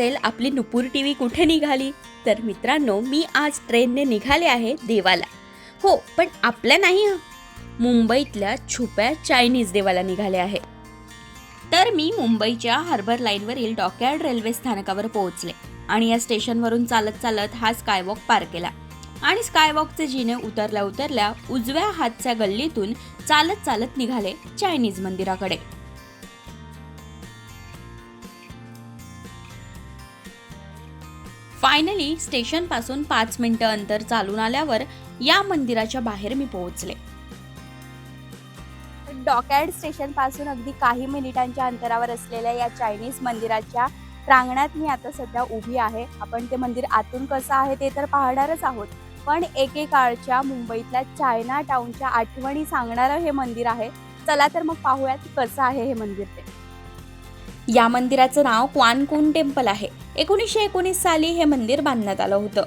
असेल आपली नुपूर T V कुठे निघाली? तर मित्रांनो मी आज ट्रेनने निघाले आहे देवाला. हो पण आपल्या नाही मुंबईतल्या छुप्या चायनीज देवाला निघाले आहे. तर मी मुंबईच्या हार्बर लाईनवरील डॉकयार्ड रेल्वे स्थानकावर पोहोचले आणि या स्टेशनवरून चालत चालत हा स्कायवॉक पार केला. आणि स्कायवॉकचे जिने उतरल्या उतरल्या उजव्या हातच्या गल्लीतून चालत चालत निघाले चायनीज मंदिराकडे. फायनली स्टेशनपासून पाच मिनिटं अंतर चालून आल्यावर या मंदिराच्या बाहेर मी पोहोचले. डॉकॅड स्टेशनपासून अगदी काही मिनिटांच्या अंतरावर असलेल्या या चायनीज मंदिराच्या प्रांगणात मी आता सध्या उभी आहे. आपण ते मंदिर आतून कसं आहे ते तर पाहणारच आहोत. पण एकेकाळच्या मुंबईतल्या चायना टाउनच्या आठवणी सांगणारं हे मंदिर आहे. चला तर मग पाहूयात कसं आहे हे मंदिर ते. या मंदिराचं नाव क्वानकुन टेम्पल आहे. एकोणीसशे एकोणीस साली हे मंदिर बांधण्यात आलं होतं.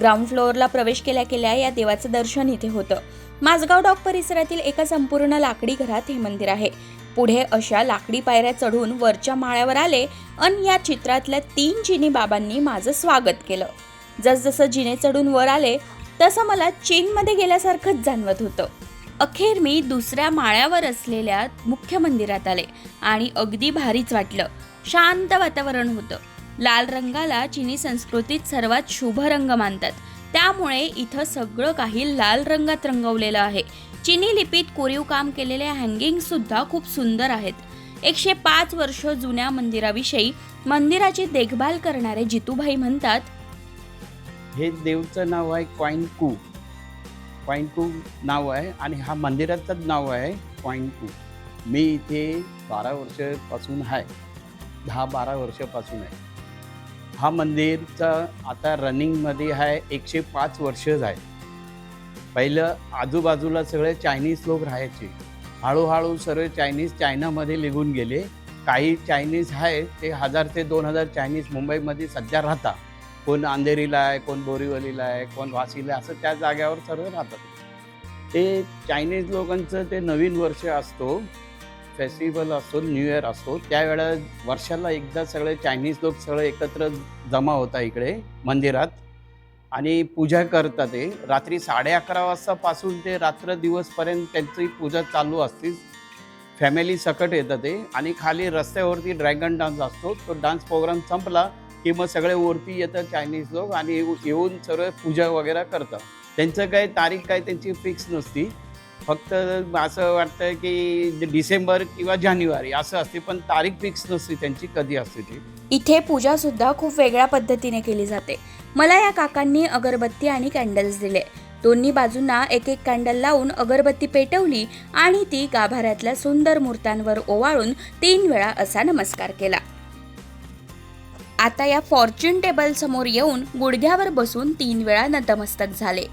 ग्राउंड फ्लोअरला प्रवेश केल्या केल्या या देवाचं दर्शन इथे होतं. माझगाव डॉक परिसरातील एका संपूर्ण लाकडी घरात हे मंदिर आहे. पुढे अशा लाकडी पायऱ्या चढून वरच्या माळ्यावर आले अन या चित्रातल्या तीन चिनी बाबांनी माझं स्वागत केलं. जसजसं जिने चढून वर आले तसं मला चीनमध्ये गेल्यासारखंच जाणवत होतं. अखेर मी दुसऱ्या माळ्यावर असलेल्या मुख्य मंदिरात आले आणि अगदी भारीच वाटलं. शांत वातावरण होतं. लाल रंगाला चिनी संस्कृतीत सर्वात शुभ रंग मानतात. त्यामुळे इथं सगळं काही लाल रंगात रंगवलेलं आहे. चिनी लिपीत कोरीव काम केलेले हँगिंग सुद्धा खूप सुंदर आहेत. एकशे पाच वर्ष जुन्या मंदिराविषयी मंदिराची देखभाल करणारे जितूभाई म्हणतात हे देवचं नाव आहे क्वाईनकू टू नाव आहे आणि हा मंदिराचंच नाव आहे क्वाईनकू मी इथे बारा वर्षापासून आहे. दहा बारा वर्षापासून आहे. हा मंदिरचा आता रनिंगमध्ये आहे एकशे पाच वर्ष आहे पहिलं आजूबाजूला सगळे चायनीज लोक राहायचे. हळूहळू सर्व चायनीज चायनामध्ये निघून गेले. काही चायनीज आहे ते हजार ते दोन हजार चायनीज मुंबईमध्ये सध्या राहतात. कोण अंधेरीला आहे कोण बोरीवलीला आहे कोण वाशीला आहे, असं त्या जाग्यावर सर्व राहतात. ते चायनीज लोकांचं ते नवीन वर्ष असतो फेस्टिवल असतो न्यू इयर असतो त्यावेळेला वर्षाला एकदा सगळे चायनीज लोक सगळे एकत्र जमा होता इकडे मंदिरात. आणि पूजा करतात ते. रात्री साडे अकरा वाजतापासून ते रात्र दिवसपर्यंत त्यांची पूजा चालू असते. फॅमिली सकट येतं ते. आणि खाली रस्त्यावरती ड्रॅगन डान्स असतो. तो डान्स प्रोग्राम संपला. की मग सगळे वरती येतात चायनीज लोक आणि येऊन सर्व पूजा वगैरे करतात. त्यांचं काय तारीख काय त्यांची फिक्स नसती. फक्त असं वाटतं की डिसेंबर किंवा जानेवारी असं असते पण तारीख फिक्स नसते त्यांची कधी असते ती. इथे पूजा सुद्धा खूप वेगळ्या पद्धतीने केली जाते. मला या काकांनी अगरबत्ती आणि कॅन्डल्स दिले. दोन्ही बाजूंना एक एक कॅन्डल लावून अगरबत्ती पेटवली आणि ती गाभाऱ्यातल्या सुंदर मूर्त्यांवर ओवाळून तीन वेळा असा नमस्कार केला. आता या फॉर्च्यून टेबल समोर येऊन गुडघ्यावर बसून तीन वेळा नतमस्तक झाले.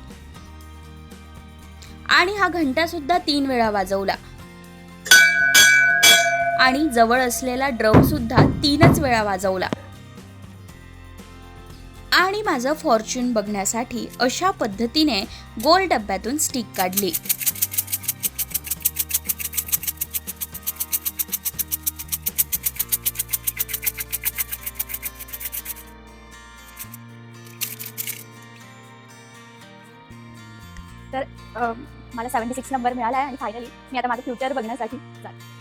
आणि हा घंटा सुद्धा तीन वेळा वाजवला. आणि जवळ असलेला ड्रम सुद्धा तीनच वेळा वाजवला. आणि माझं फॉर्च्यून बघण्यासाठी अशा पद्धतीने गोल डब्यातून स्टिक काढली. तर मला सेव्हन्टी सिक्स नंबर मिळाला आहे आणि फायनली मी आता माझं फ्युचर बघण्यासाठी जाते.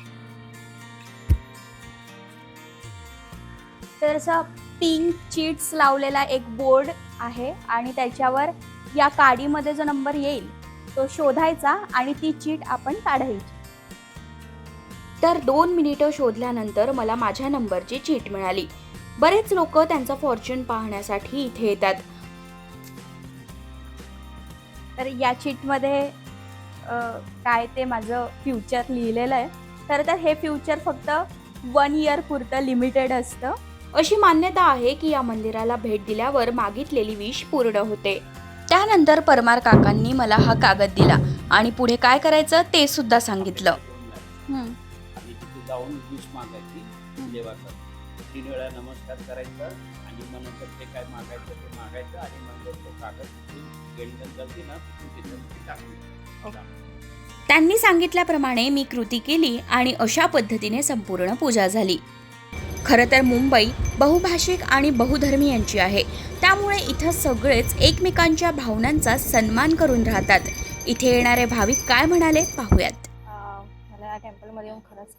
तर असं पिंक चीट्स लावलेला एक बोर्ड आहे आणि त्याच्यावर या काडीमध्ये जो नंबर येईल तो शोधायचा आणि ती चीट आपण काढायची. तर दोन मिनिटं शोधल्यानंतर मला माझ्या नंबरची चीट मिळाली. बरेच लोक त्यांचा फॉर्च्यून पाहण्यासाठी इथे येतात. तर या चीटमध्ये काय ते माझं फ्युचर लिहिलेलं आहे. खरं तर हे फ्युचर फक्त वन इयर पुरतं लिमिटेड असतं. अशी मान्यता आहे की या मंदिराला भेट दिल्यावर मागितलेली विश पूर्ण होते. त्यानंतर परमार काकांनी मला हा कागद दिला आणि पुढे काय करायचं ते सुद्धा सांगितलं. हम्म. आणि तिथे जाऊन विश मागायची. देवाचं. तीन वेळा नमस्कार करायचा. आणि मग नंतर ते काय मागायचं ते मागायचं आणि मग तो कागद तिथून गेंडल जाते ना तिथून तिथं ती टाकली त्यांनी सांगितल्याप्रमाणे मी कृती केली आणि अशा पद्धतीने संपूर्ण पूजा झाली. खरं तर मुंबई बहुभाषिक आणि बहुधर्मीयांची आहे. त्यामुळे इथं सगळेच एकमेकांच्या भावनांचा सन्मान करून राहतात. इथे येणारे भाविक काय म्हणाले पाहूयात. मला या टेम्पलमध्ये येऊन खरंच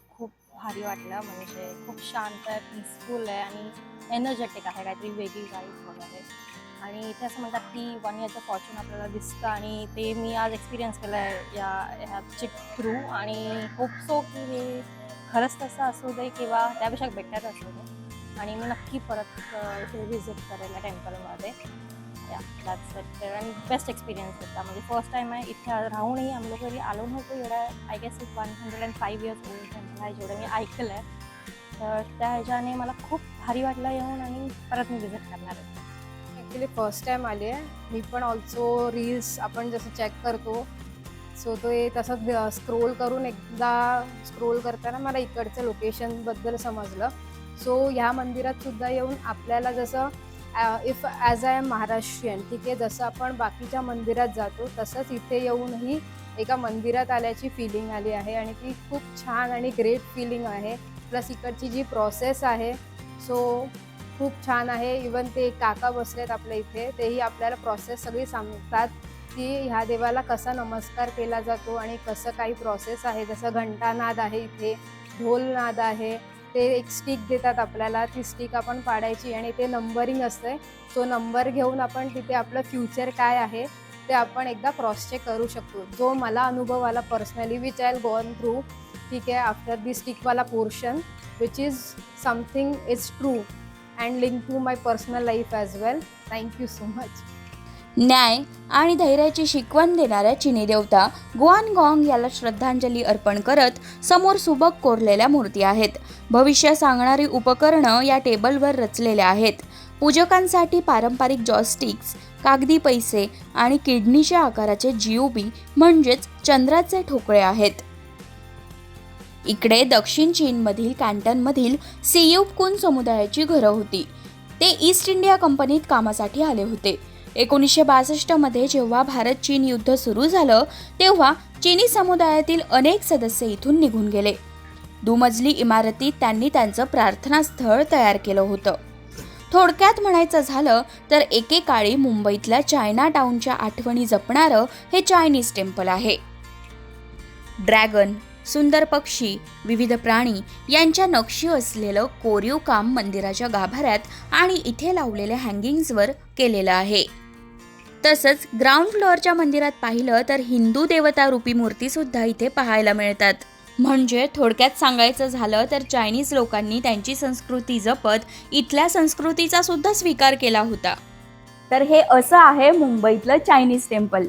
भारी वाटलं. म्हणजे खूप शांत आहे पीसफुल आहे आणि एनर्जेटिक आहे काहीतरी वेगळी वाईफ वगैरे. आणि इथे असं म्हणतात की वन इयरचं फॉर्च्यून आपल्याला दिसतं आणि ते मी आज एक्सपिरियन्स केलं आहे या ह्याचे थ्रू आणि होप सो की हे खरंच तसं असू दे किंवा त्यापेक्षा बेटर असू दे. आणि मी नक्की परत इथे व्हिजिट करेल या टेम्पलमध्ये या that's it and best experience होता म्हणजे फर्स्ट टाइम आहे इथे राहूनही आम्ही लोक कधी आलो नव्हतो एवढा I guess one hundred and five years old temple आहे जेवढं मी ऐकलं आहे तर त्या ह्याच्याने मला खूप भारी वाटलं येऊन आणि परत मी व्हिजिट करणार आहे। ॲक्च्युली फर्स्ट टाईम आली आहे. मी पण ऑल्सो रील्स आपण जसं चेक करतो सो ते तसं स्क्रोल करून एकदा स्क्रोल करताना मला इकडचं लोकेशनबद्दल समजलं. सो ह्या मंदिरात सुद्धा येऊन आपल्याला जसं if as I am Maharashtrian ठीक आहे? जसं आपण बाकीच्या मंदिरात जातो तसंच इथे येऊनही एका मंदिरात आल्याची फिलिंग आली आहे आणि ती खूप छान आणि ग्रेट फिलिंग आहे. प्लस इकडची जी प्रोसेस आहे सो खूप छान आहे. इवन ते काका बसलेत आपल्या इथे तेही आपल्याला प्रोसेस सगळी सांगतात की ह्या देवाला कसा नमस्कार केला जातो आणि कसं काही प्रोसेस आहे. जसं घंटानाद आहे इथे ढोलनाद आहे ते एक स्टिक देतात आपल्याला ती स्टिक आपण पाडायची आणि ते नंबरिंग असते तो नंबर घेऊन आपण तिथे आपलं फ्युचर काय आहे ते आपण एकदा क्रॉस चेक करू शकतो. जो मला अनुभव आला personally which I gone through ठीक आहे after the स्टिकवाला portion which is something is true and link to my personal life as well thank you so much न्याय आणि धैर्याची शिकवण देणाऱ्या चिनी देवता गुआन गॉंग याला श्रद्धांजली अर्पण करत समोर सुबक कोरलेल्या मूर्ती आहेत. भविष्य सांगणारी उपकरणं या टेबलवर रचलेल्या आहेत. पूजकांसाठी पारंपरिक जॉस्टिक्स कागदी पैसे आणि किडनीच्या आकाराचे जीओबी म्हणजेच चंद्राचे ठोकळे आहेत. इकडे दक्षिण चीनमधील कॅन्टनमधील सियुपकुन समुदायाची घरं होती. ते ईस्ट इंडिया कंपनीत कामासाठी आले होते. एकोणीसशे बासष्टमध्ये जेव्हा भारत चीन युद्ध सुरू झालं तेव्हा चीनी समुदायातील अनेक सदस्य इथून निघून गेले. दुमजली इमारतीत त्यांनी त्यांचं प्रार्थनास्थळ तयार केलं होतं. थोडक्यात म्हणायचं झालं तर एकेकाळी मुंबईतल्या चायना टाऊनच्या आठवणी जपणारं हे चायनीज टेम्पल आहे. ड्रॅगन सुंदर पक्षी विविध प्राणी यांच्या नक्षी असलेलं कोरीव काम मंदिराच्या गाभाऱ्यात आणि इथे लावलेल्या हँगिंग्सवर केलेलं आहे. तसंच ग्राउंड फ्लोअरच्या मंदिरात पाहिलं तर हिंदू देवता रूपी मूर्ती सुद्धा इथे पाहायला मिळतात. म्हणजे थोडक्यात सांगायचं झालं तर चायनीज लोकांनी त्यांची संस्कृती जपत इथल्या संस्कृतीचा सुद्धा स्वीकार केला होता. तर हे असं आहे मुंबईतलं चायनीज टेम्पल.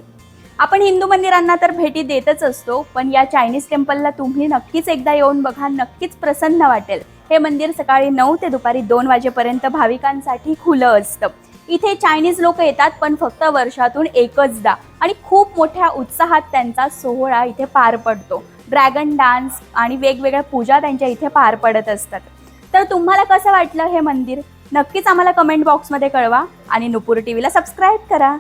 आपण हिंदू मंदिरांना तर भेटी देतच असतो पण या चायनीज टेम्पलला तुम्ही नक्कीच एकदा येऊन बघा नक्कीच प्रसन्न वाटेल. हे मंदिर सकाळी नऊ ते दुपारी दोन वाजेपर्यंत भाविकांसाठी खुलं असतं. इथे चायनीज लोक येतात पण फक्त वर्षातून एकचदा. आणि खूप मोठ्या उत्साहात त्यांचा सोहळा इथे पार पडतो. ड्रॅगन डान्स आणि वेगवेगळ्या पूजा त्यांच्या इथे पार पडत असतात. तर तुम्हाला कसं वाटलं हे मंदिर? नक्कीच आम्हाला कमेंट बॉक्समध्ये कळवा आणि नुपूर टी व्हीला सबस्क्राईब करा.